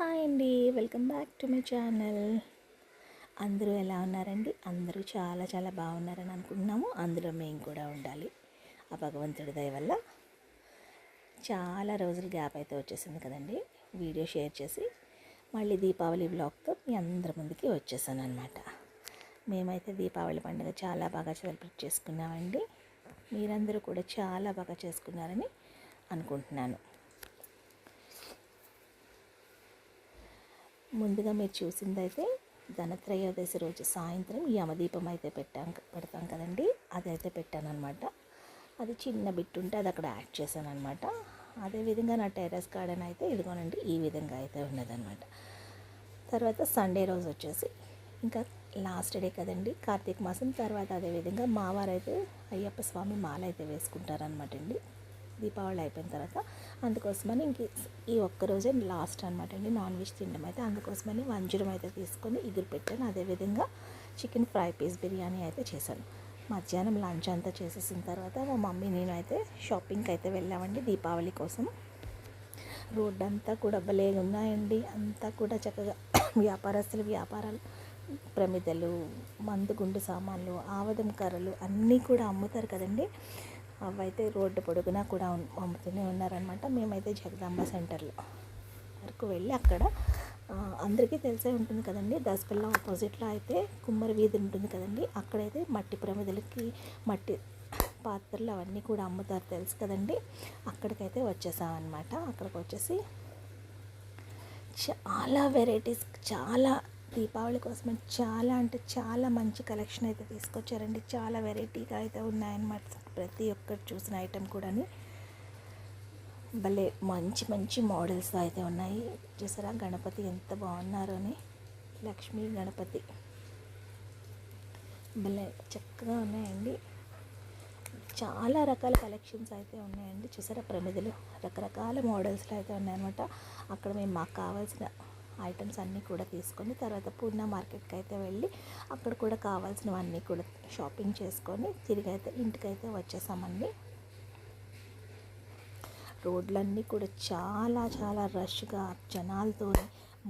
Hi అండి. Welcome back to my channel. అందరూ ఎలా ఉన్నారండి? అందరూ చాలా చాలా బాగున్నారని అనుకుంటున్నాము. అందులో మేము కూడా ఉండాలి. ఆ భగవంతుడి దయ వల్ల చాలా రోజులు గ్యాప్ అయితే వచ్చేసింది కదండి. వీడియో షేర్ చేసి మళ్ళీ దీపావళి బ్లాగ్తో మీ అందరి ముందుకి వచ్చేసాను అనమాట మేమైతే దీపావళి పండుగ చాలా బాగా సెలబ్రేట్ చేసుకున్నామండి. మీరందరూ కూడా చాలా బాగా చేసుకున్నారని అనుకుంటున్నాను. ముందుగా మీరు చూసిందైతే ధనత్రయోదశి రోజు సాయంత్రం యమదీపం అయితే పెట్టాం పెడతాం కదండి. అదైతే పెట్టాను అనమాట అది చిన్న బిట్ ఉంటే అది అక్కడ యాడ్ చేశాను అనమాట అదేవిధంగా నా టెర్రస్ గార్డెన్ అయితే ఇదిగోనండి ఈ విధంగా అయితే ఉన్నదనమాట తర్వాత సండే రోజు వచ్చేసి ఇంకా లాస్ట్ డే కదండి కార్తీక మాసం. తర్వాత అదేవిధంగా మావారైతే అయ్యప్ప స్వామి మాల అయితే వేసుకుంటారనమాట అండి. దీపావళి అయిపోయిన తర్వాత అందుకోసమని ఇంక ఈ ఒక్కరోజే లాస్ట్ అనమాట అండి. నాన్ వెజ్ తినడం అయితే అందుకోసమని వంజరం అయితే తీసుకొని ఇగురు పెట్టాను అదేవిధంగా చికెన్ ఫ్రై పీస్ బిర్యానీ అయితే చేశాను. మధ్యాహ్నం లంచ్ అంతా చేసేసిన తర్వాత మా మమ్మీ నేను అయితే షాపింగ్కి అయితే వెళ్ళామండి దీపావళి కోసం. రోడ్ అంతా కూడా భలే ఉన్నాయండి. అంతా కూడా చక్కగా వ్యాపారస్తులు వ్యాపారాలు ప్రమిదలు మందు గుండు సామాన్లు ఆవదం కర్రలు అన్నీ కూడా అమ్ముతారు కదండి. అవైతే రోడ్డు పొడుగునా కూడా అమ్ముతూనే ఉన్నారనమాట మేమైతే జగదాంబ సెంటర్లో వరకు వెళ్ళి అక్కడ అందరికీ తెలిసే ఉంటుంది కదండి. దసపల్ల ఆపోజిట్లో అయితే కుమ్మరి వీధి ఉంటుంది కదండి. అక్కడైతే మట్టి ప్రమిదలకి మట్టి పాత్రలు అవన్నీ కూడా అమ్ముతారు తెలుసు కదండి. అక్కడికైతే వచ్చేసామన్నమాట. అక్కడికి వచ్చేసి చాలా వెరైటీస్ చాలా దీపావళి కోసం చాలా అంటే చాలా మంచి కలెక్షన్ అయితే తీసుకొచ్చారండి. చాలా వెరైటీగా అయితే ఉన్నాయన్నమాట ప్రతి ఒక్కటి చూసిన ఐటెం కూడా భలే మంచి మంచి మోడల్స్ అయితే ఉన్నాయి. చూసారా గణపతి ఎంత బాగున్నారు అని. లక్ష్మీ గణపతి. భలే చక్కగా ఉన్నాయండి. చాలా రకాల కలెక్షన్స్ అయితే ఉన్నాయండి. చూసారా ప్రమిదలు. రకరకాల మోడల్స్లో అయితే ఉన్నాయన్నమాట. అక్కడ మేము మాకు కావాల్సిన ఐటమ్స్ అన్నీ కూడా తీసుకొని తర్వాత పూర్ణ మార్కెట్కి అయితే వెళ్ళి అక్కడ కూడా కావాల్సినవన్నీ కూడా షాపింగ్ చేసుకొని తిరిగి అయితే ఇంటికైతే వచ్చేసామండి. రోడ్లన్నీ కూడా చాలా చాలా రష్గా జనాలతో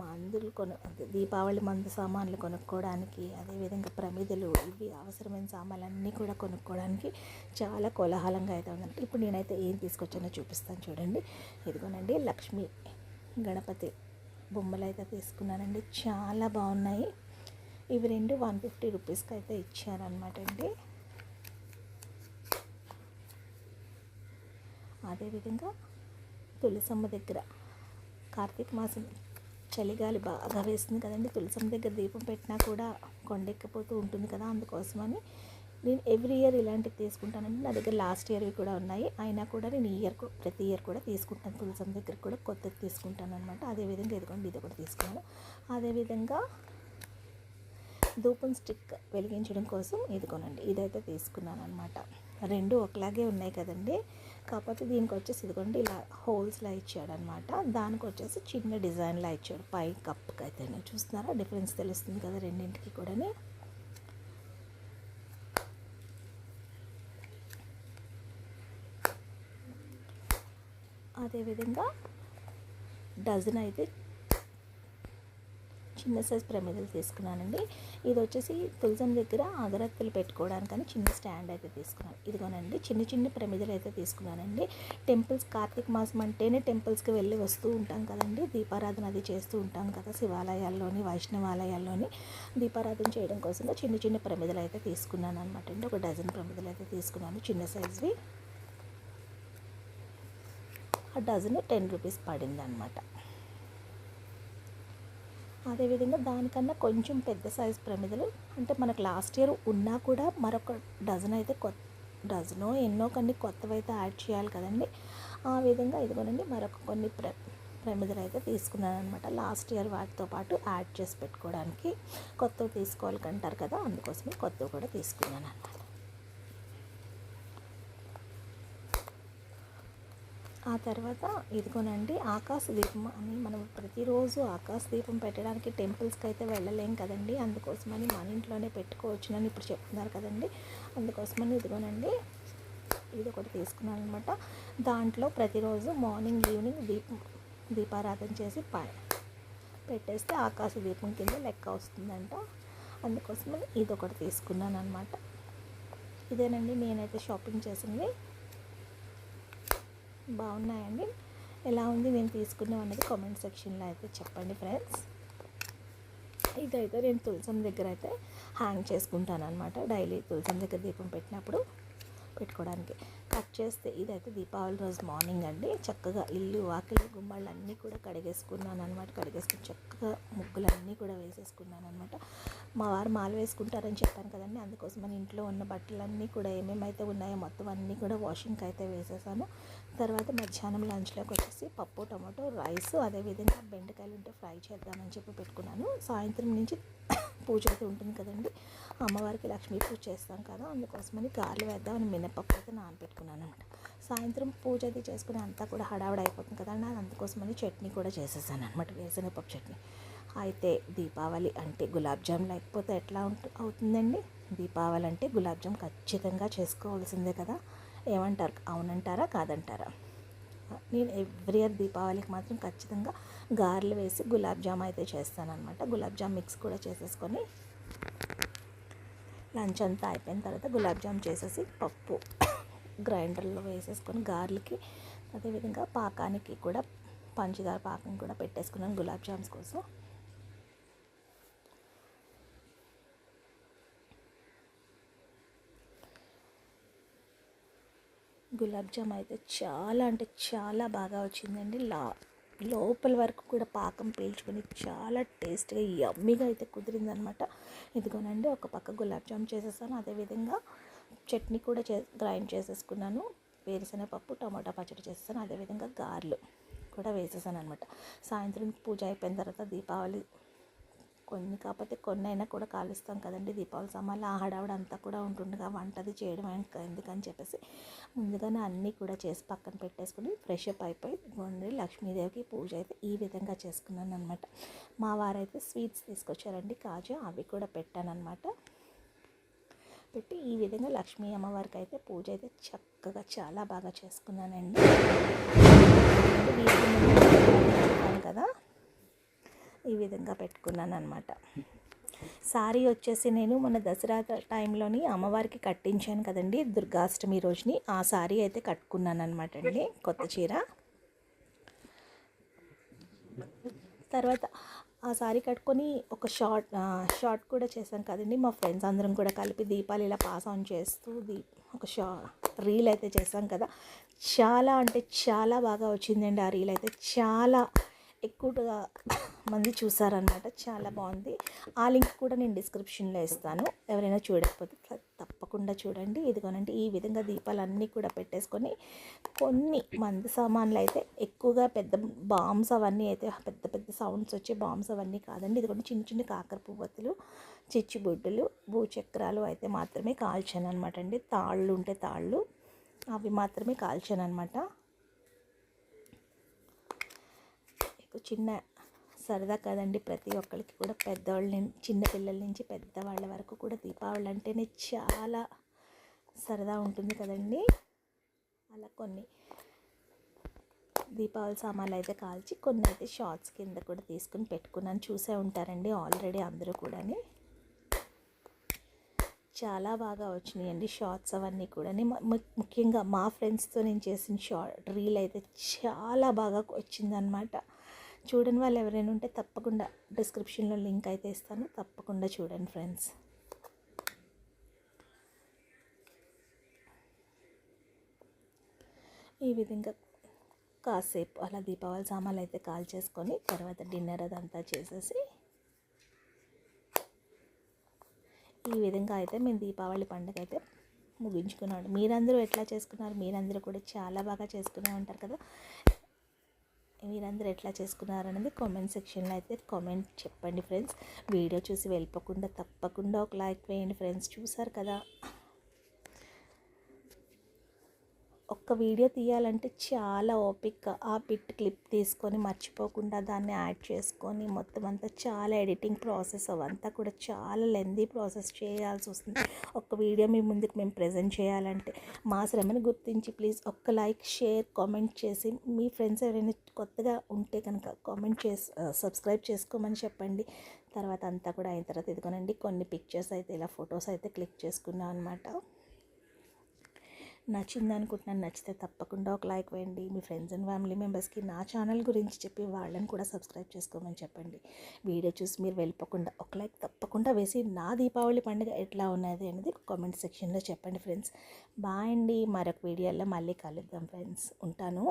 మందులు కొను దీపావళి మందు సామాన్లు కొనుక్కోవడానికి అదేవిధంగా ప్రమిదలు ఇవి అవసరమైన సామాన్లు అన్నీ కూడా కొనుక్కోవడానికి చాలా కోలాహలంగా అయితే ఉందండి. ఇప్పుడు నేనైతే ఏం తీసుకొచ్చానో చూపిస్తాను చూడండి. ఇదిగోనండి లక్ష్మి గణపతి బొమ్మలు అయితే తీసుకున్నానండి చాలా బాగున్నాయి. ఇవి రెండు వన్ ఫిఫ్టీ రూపీస్కి అయితే ఇచ్చారనమాట అండి. అదేవిధంగా తులసమ్మ దగ్గర కార్తీక మాసం చలిగాలి బాగా వేస్తుంది కదండి. తులసమ్మ దగ్గర దీపం పెట్టినా కూడా కొండెక్కిపోతూ ఉంటుంది కదా అందుకోసమని నేను ఎవ్రీ ఇయర్ ఇలాంటివి తీసుకుంటానండి. నా దగ్గర లాస్ట్ ఇయర్వి కూడా ఉన్నాయి. అయినా కూడా నేను ఇయర్ ప్రతి ఇయర్ కూడా తీసుకుంటాను. తులసం దగ్గర కూడా కొత్తది తీసుకుంటాను అనమాట అదేవిధంగా ఇదిగోండి ఇది కూడా తీసుకున్నాను. అదేవిధంగా ధూపం స్టిక్ వెలిగించడం కోసం ఇదిగోనండి ఇదైతే తీసుకున్నాను అనమాట రెండు ఒకలాగే ఉన్నాయి కదండి. కాకపోతే దీనికి వచ్చేసి ఇదిగోండి ఇలా హోల్స్లా ఇచ్చాడు అనమాట దానికి వచ్చేసి చిన్న డిజైన్లా ఇచ్చాడు. పై కప్కి అయితే చూస్తున్నారా? డిఫరెన్స్ తెలుస్తుంది కదా రెండింటికి కూడా అదేవిధంగా డజన్ అయితే చిన్న సైజ్ ప్రమిదలు తీసుకున్నానండి. ఇది వచ్చేసి తులసం దగ్గర అగరత్తులు పెట్టుకోవడానికని చిన్న స్టాండ్ అయితే తీసుకున్నాను. ఇదిగోనండి చిన్న చిన్న ప్రమిదలు అయితే తీసుకున్నానండి. టెంపుల్స్ కార్తీక మాసం అంటేనే టెంపుల్స్కి వెళ్ళి వస్తూ ఉంటాం కదండి. దీపారాధన అది చేస్తూ ఉంటాం కదా శివాలయాల్లోని వైష్ణవాలయాల్లోని. దీపారాధన చేయడం కోసంగా చిన్న చిన్న ప్రమిదలు అయితే తీసుకున్నాను అనమాట అండి. ఒక డజన్ ప్రమిదలు అయితే తీసుకున్నాను చిన్న సైజ్వి. ఆ డజన్ టెన్ రూపీస్ పడింది అనమాట అదేవిధంగా దానికన్నా కొంచెం పెద్ద సైజ్ ప్రమిదలు అంటే మనకు లాస్ట్ ఇయర్ ఉన్నా కూడా మరొక డజన్ అయితే కొత్త డజనో ఎన్నో కొన్ని కొత్తవి అయితే యాడ్ చేయాలి కదండి. ఆ విధంగా ఇదిగోనండి మరొక కొన్ని ప్ర ప్రమిదలు అయితే తీసుకున్నాను అనమాట లాస్ట్ ఇయర్ వాటితో పాటు యాడ్ చేసి పెట్టుకోవడానికి కొత్తవి తీసుకోవాలి అంటారు కదా అందుకోసమే కొత్తవి కూడా తీసుకున్నాను అనమాట ఆ తర్వాత ఇదిగోనండి ఆకాశ దీపం అని మనం ప్రతిరోజు ఆకాశ దీపం పెట్టడానికి టెంపుల్స్కి అయితే వెళ్ళలేం కదండి. అందుకోసమని మన ఇంట్లోనే పెట్టుకోవచ్చునని ఇప్పుడు చెప్తున్నారు కదండి. అందుకోసమని ఇదిగోనండి ఇది ఒకటి తీసుకున్నాను అనమాట దాంట్లో ప్రతిరోజు మార్నింగ్ ఈవినింగ్ దీపం దీపారాధన చేసి ప పెట్టేస్తే ఆకాశ దీపం కింద లెక్క వస్తుందంట. అందుకోసమని ఇది ఒకటి తీసుకున్నాను అనమాట ఇదేనండి నేనైతే షాపింగ్ చేసింది. బాగున్నాయండి. ఎలా ఉంది నేను తీసుకున్నాం అనేది కామెంట్ సెక్షన్లో అయితే చెప్పండి ఫ్రెండ్స్ ఇదైతే నేను తులసం దగ్గర అయితే హ్యాంగ్ చేసుకుంటాను అనమాట డైలీ తులసం దగ్గర దీపం పెట్టినప్పుడు పెట్టుకోవడానికి. కట్ చేస్తే ఇదైతే దీపావళి రోజు మార్నింగ్ అండి. చక్కగా ఇల్లు వాకిలు గుమ్మాళ్ళు అన్నీ కూడా కడిగేసుకున్నాను అనమాట కడిగేసుకుని చక్కగా ముగ్గులు అన్నీ కూడా వేసేసుకున్నాను అనమాట మా వారు మాల వేసుకుంటారని చెప్పాను కదండి. అందుకోసం మన ఇంట్లో ఉన్న బట్టలన్నీ కూడా ఏమేమైతే ఉన్నాయో మొత్తం అన్నీ కూడా వాషింగ్కి అయితే వేసేసాను. తర్వాత మధ్యాహ్నం లంచ్లోకి వచ్చేసి పప్పు టమాటో రైస్ అదేవిధంగా బెండకాయలు ఉంటే ఫ్రై చేద్దామని చెప్పి పెట్టుకున్నాను. సాయంత్రం నుంచి పూజ అయితే ఉంటుంది కదండి. అమ్మవారికి లక్ష్మీ పూజ చేస్తాం కదా అందుకోసమని గారెలు వేద్దామని మినపప్పు అయితే నానబెట్టుకున్నాను అనమాట సాయంత్రం పూజ అది చేసుకుని అంతా కూడా హడావిడి అయిపోతుంది కదండి అది అందుకోసమని చట్నీ కూడా చేసేసాను అనమాట వేరుశనగపప్పు చట్నీ. అయితే దీపావళి అంటే గులాబ్ జామ్ లేకపోతే ఎట్లా ఉంటు అవుతుందండి? దీపావళి అంటే గులాబ్ జామ్ ఖచ్చితంగా చేసుకోవాల్సిందే కదా. ఏమంటారు? అవునంటారా? కాదంటారా? నేను ఎవ్రీ ఇయర్ దీపావళికి మాత్రం ఖచ్చితంగా గారెలు వేసి గులాబ్ జామ్ అయితే చేస్తానన్నమాట. గులాబ్ జామ్ మిక్స్ కూడా చేసేసుకొని లంచ్ అంతా అయిపోయిన తర్వాత గులాబ్ జామ్ చేసేసి పప్పు గ్రైండర్లో వేసేసుకొని గారెలకి అదేవిధంగా పాకానికి కూడా పంచదార పాకం కూడా పెట్టేసుకున్నాను గులాబ్ జామ్స్ కోసం. గులాబ్ జామ్ అయితే చాలా అంటే చాలా బాగా వచ్చిందండి. లా లోపల వరకు కూడా పాకం పీల్చుకొని చాలా టేస్ట్గా యమ్మీగా అయితే కుదిరిందనమాట. ఇదిగోనండి ఒక పక్క గులాబ్ జామ్ చేసేసాను. అదేవిధంగా చట్నీ కూడా చే గ్రైండ్ చేసేసుకున్నాను. వేరుశనగపప్పు టమాటా పచ్చడి చేసేసాను. అదేవిధంగా గారెలు కూడా వేసేసాను అనమాట సాయంత్రం పూజ అయిపోయిన తర్వాత దీపావళి కొన్ని కాకపోతే కొన్ని అయినా కూడా కాలుస్తాం కదండి దీపావళి సామాన్లు. ఆ హడావిడ అంతా కూడా ఉంటుండగా వంటది చేయడం ఎందుకని చెప్పేసి ముందుగానే అన్నీ కూడా చేసి పక్కన పెట్టేసుకుని ఫ్రెష్ అప్ అయిపోయి గొండి లక్ష్మీదేవికి పూజ అయితే ఈ విధంగా చేసుకున్నాను అనమాట మా వారైతే స్వీట్స్ తీసుకొచ్చారండి కాజు అవి కూడా పెట్టానమాట పెట్టి ఈ విధంగా లక్ష్మీ అమ్మవారికి అయితే పూజ అయితే చక్కగా చాలా బాగా చేసుకున్నానండి. కదా ఈ విధంగా పెట్టుకున్నాను అనమాట సారీ వచ్చేసి నేను మన దసరా టైంలోని అమ్మవారికి కట్టించాను కదండి దుర్గాష్టమి రోజుని. ఆ సారీ అయితే కట్టుకున్నాను అనమాట అండి కొత్త చీర. తర్వాత ఆ సారీ కట్టుకొని ఒక షార్ట్ షార్ట్ కూడా చేశాం కదండి. మా ఫ్రెండ్స్ అందరం కూడా కలిపి దీపాలు ఇలా పాస్ ఆన్ చేస్తూ దీ ఒక షా రీల్ అయితే చేశాం కదా. చాలా అంటే చాలా బాగా వచ్చిందండి ఆ రీల్ అయితే. చాలా ఎక్కువగా మంది చూసారనమాట చాలా బాగుంది. ఆ లింక్ కూడా నేను డిస్క్రిప్షన్లో ఇస్తాను. ఎవరైనా చూడకపోతే తప్పకుండా చూడండి. ఇదిగోనండి ఈ విధంగా దీపాలన్నీ కూడా పెట్టేసుకొని కొన్ని మంది సామాన్లు అయితే ఎక్కువగా పెద్ద బాంబ్స్ అవన్నీ అయితే పెద్ద పెద్ద సౌండ్స్ వచ్చే బాంబ్స్ అవన్నీ కాదండి. ఇదిగోండి చిన్న చిన్న కాకర పువ్వతులు చిచ్చుబుడ్డులు భూచక్రాలు అయితే మాత్రమే కాల్చాను అనమాట అండి. తాళ్ళు ఉంటే తాళ్ళు అవి మాత్రమే కాల్చాను అనమాట చిన్న సరదా కదండి. ప్రతి ఒక్కరికి కూడా పెద్దవాళ్ళ చిన్నపిల్లల నుంచి పెద్దవాళ్ళ వరకు కూడా దీపావళి అంటేనే చాలా సరదా ఉంటుంది కదండి. అలా కొన్ని దీపావళి సామాన్లు అయితే కాల్చి కొన్ని అయితే షార్ట్స్ కింద కూడా తీసుకుని పెట్టుకున్నాను. చూసే ఉంటారండి ఆల్రెడీ అందరూ కూడాని. చాలా బాగా వచ్చినాయండి షార్ట్స్ అవన్నీ కూడా ముఖ్యంగా మా ఫ్రెండ్స్తో నేను చేసిన షార్ట్ రీల్ అయితే చాలా బాగా వచ్చిందనమాట. చూడని వాళ్ళు ఎవరైనా ఉంటే తప్పకుండా డిస్క్రిప్షన్లో లింక్ అయితే ఇస్తాను. తప్పకుండా చూడండి ఫ్రెండ్స్ ఈ విధంగా కాసేపు అలా దీపావళి సామాన్లు అయితే కాల్ చేసుకొని తర్వాత డిన్నర్ అదంతా చేసేసి ఈ విధంగా అయితే మేము దీపావళి పండుగ అయితే ముగించుకున్నాడు మీరందరూ ఎట్లా చేసుకున్నారు? మీరందరూ కూడా చాలా బాగా చేసుకునే ఉంటారు కదా. మీరందరూ ఎట్లా చేసుకున్నారు అనేది కామెంట్ సెక్షన్లో అయితే కామెంట్ చెప్పండి ఫ్రెండ్స్ వీడియో చూసి వెళ్ళిపోకుండా తప్పకుండా ఒక లైక్ వేయండి ఫ్రెండ్స్ చూసారు కదా? ఒక వీడియో తీయాలంటే చాలా ఓపిక. ఆ బిట్ క్లిప్ తీసుకొని మర్చిపోకుండా దాన్ని యాడ్ చేసుకొని మొత్తం అంతా చాలా ఎడిటింగ్ ప్రాసెస్ అవంతా కూడా చాలా లెందీ ప్రాసెస్ చేయాల్సి వస్తుంది. ఒక వీడియో మీ ముందుకు మేము ప్రజెంట్ చేయాలంటే మా శ్రమను గుర్తించి ప్లీజ్ ఒక్క లైక్ షేర్ కామెంట్ చేసి మీ ఫ్రెండ్స్ ఎవరైనా కొత్తగా ఉంటే కనుక కామెంట్ చేసి సబ్స్క్రైబ్ చేసుకోమని చెప్పండి. తర్వాత అంతా కూడా అయిన తర్వాత ఇదిగోనండి కొన్ని పిక్చర్స్ అయితే ఇలా ఫొటోస్ అయితే క్లిక్ చేసుకున్నాను అనమాట నచ్చింది అనుకుంటున్నాను నచ్చితే తప్పకుండా ఒక లైక్ వేయండి. మీ ఫ్రెండ్స్ అండ్ ఫ్యామిలీ మెంబర్స్కి నా ఛానల్ గురించి చెప్పి వాళ్ళని కూడా సబ్స్క్రైబ్ చేసుకోమని చెప్పండి. వీడియో చూసి మీరు వెళ్ళిపోకుండా ఒక లైక్ తప్పకుండా వేసి నా దీపావళి పండుగ ఎట్లా ఉన్నది అనేది కామెంట్ సెక్షన్లో చెప్పండి ఫ్రెండ్స్. బాయ్ అండి. మరొక వీడియోలో మళ్ళీ కలుద్దాం ఫ్రెండ్స్. ఉంటాను.